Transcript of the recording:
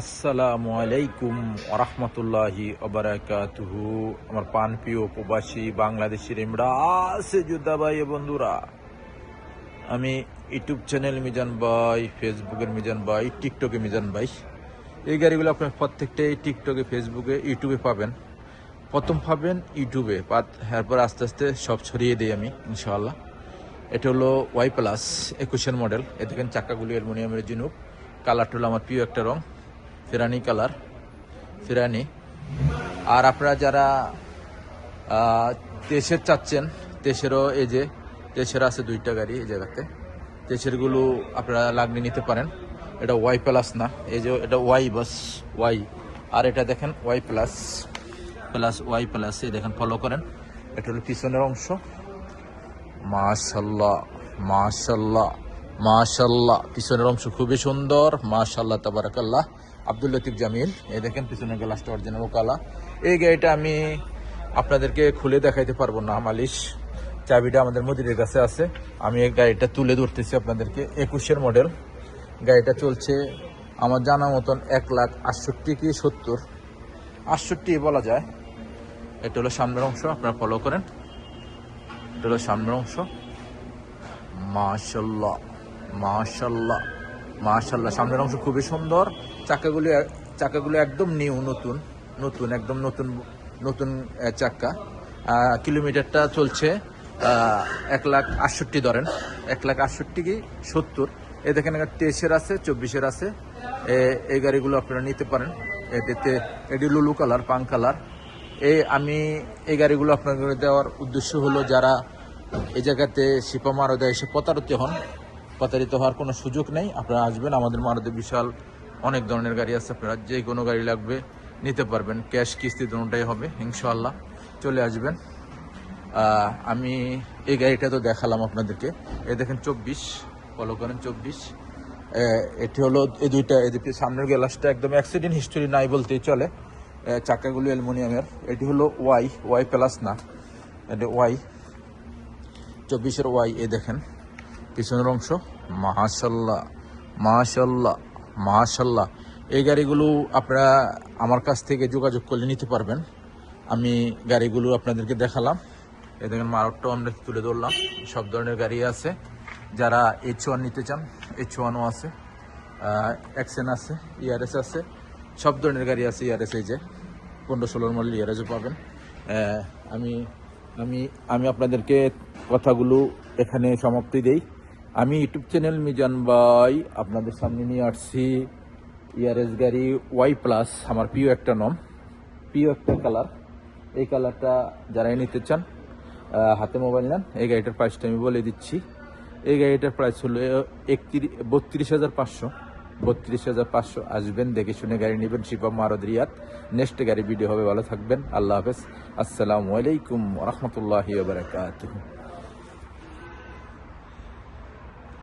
আসসালামু আলাইকুম ওরহমতুল্লাহি ওবরাকাতুহু। আমার পান প্রিয় প্রবাসী বাংলাদেশের ইমরা আছে যোদ্ধা ভাই বন্ধুরা, আমি ইউটিউব চ্যানেল মিজান ভাই, ফেসবুকের মিজান ভাই, টিকটকে মিজান ভাই। এই গাড়িগুলো আপনার প্রত্যেকটাই টিকটকে, ফেসবুকে, ইউটিউবে পাবেন। প্রথম পাবেন ইউটিউবে এরপর আস্তে আস্তে সব ছড়িয়ে দিই আমি, ইনশাআল্লাহ। এটা হলো ওয়াই প্লাস একুশের মডেল। এ দেখেন চাকাগুলি অ্যালুমিনিয়ামের জিনুক কালারটা হলো আমার প্রিয় একটা রং। ফেরানি কালার, ফেরানি। আর আপনারা যারা তেসের চাচ্ছেন তেসেরও এই যে তেসের আছে দুইটা গাড়ি এই জায়গাতে। তেসেরগুলো আপনারা লাগনি নিতে পারেন। এটা ওয়াই প্লাস না, এই যে এটা ওয়াই বাস ওয়াই আর এটা দেখেন Y plus plus Y plus এই দেখেন ফলো করেন। এটা হলো পিছনের অংশ। মাশাল্লাহ মাশাল্লাহ। মাশাল্লাহ পিছনের অংশ খুবই সুন্দর। মাশাল্লাহ তাবারাকাল্লাহ। আব্দুল লতিফ জামিল, এই দেখেন পিছনের গ্লাসটা অরিজিনাল কালা এই গাড়িটা আমি আপনাদেরকে খুলে দেখাইতে পারব না, মালিশ। চাবিটা আমাদের মদিরের কাছে আছে। আমি এই গাড়িটা তুলে ধরতেছি আপনাদেরকে। একুশের মডেল। গাড়িটা চলছে আমার জানা মতন এক লাখ আটষট্টি কি সত্তর। আটষট্টি বলা যায়। এটা হলো সামনের অংশ, আপনারা ফলো করেন। এটা হলো সামনের অংশ। মাশাল্লাহ মাশাল্লাহ মাশাল্লাহ। সামনের অংশ খুবই সুন্দর। চাকাগুলি চাকাগুলি একদম নিউ, নতুন নতুন, একদম নতুন নতুন চাকা। কিলোমিটারটা চলছে এক লাখ আটষট্টি ধরেন, এক লাখ আটষট্টি কি সত্তর। এ দেখেন তেইশের আছে, চব্বিশের আছে। এই গাড়িগুলো আপনারা নিতে পারেন। এটাতে এটি লুলু কালার, পাং কালার। এই আমি এই গাড়িগুলো আপনাদের দেওয়ার উদ্দেশ্য হলো যারা এই জায়গাতে শিপা মারদে এসে প্রতারিত হন প্রতারিত হওয়ার কোনো সুযোগ নেই। আপনারা আসবেন, আমাদের মারদে বিশাল অনেক ধরনের গাড়ি আছে, আপনারা যে কোনো গাড়ি লাগবে নিতে পারবেন। ক্যাশ কিস্তি দুটাই হবে ইনশাল্লাহ চলে আসবেন। আমি এই গাড়িটা তো দেখালাম আপনাদেরকে। এ দেখেন চব্বিশ ফলো করেন চব্বিশ। এটি হলো এই দুইটা এদিকে সামনের গ্লাসটা একদম অ্যাক্সিডেন্ট হিস্টোরি নাই বলতেই চলে। চাকাগুলো অ্যালুমিনিয়ামের। এটি হলো ওয়াই ওয়াই প্লাস না, এটি ওয়াই, চব্বিশের ওয়াই এ দেখেন। পিছনের অংশ। মাশাল্লাহ মাশাল্লাহ মাশাল্লাহ। এই গাড়িগুলো আপনারা আমার কাছ থেকে যোগাযোগ করলে নিতে পারবেন। আমি গাড়িগুলো আপনাদেরকে দেখালাম। এই দেখেন মারটটাও আমরা তুলে ধরলাম। সব ধরনের গাড়ি আছে। যারা এইচ ওয়ান নিতে চান এইচ ওয়ানও আছে এক্সেন আছে ইয়ারএস আছে, সব ধরনের গাড়ি আছে ইয়ারএস এই যে। পনেরো ষোলোর মডেল ইয়ারএসও পাবেন। আমি আমি আমি আপনাদেরকে কথাগুলো এখানে সমাপ্তি দেই। আমি ইউটিউব চ্যানেল মিজান ভাই, আপনাদের সামনে নিয়ে আসছি ইয়ারএস গাড়ি ওয়াই প্লাস আমার প্রিয় একটা নাম প্রিয় একটা কালার এই কালারটা যারাই নিতে চান হাতে মোবাইল নেন, এই গাড়িটার প্রাইসটা আমি বলে দিচ্ছি। এই গাড়িটার প্রাইস হলো একত্রিশ বত্রিশ হাজার পাঁচশো। বত্রিশ হাজার পাঁচশো, আসবেন, দেখে শুনে গাড়ি নেবেন শিপা মারদ রিয়াদ। নেক্সট গাড়ি ভিডিও হবে, ভালো থাকবেন, আল্লাহ হাফেজ। আসসালামু আলাইকুম রহমতুল্লাহি বারকাতুহ।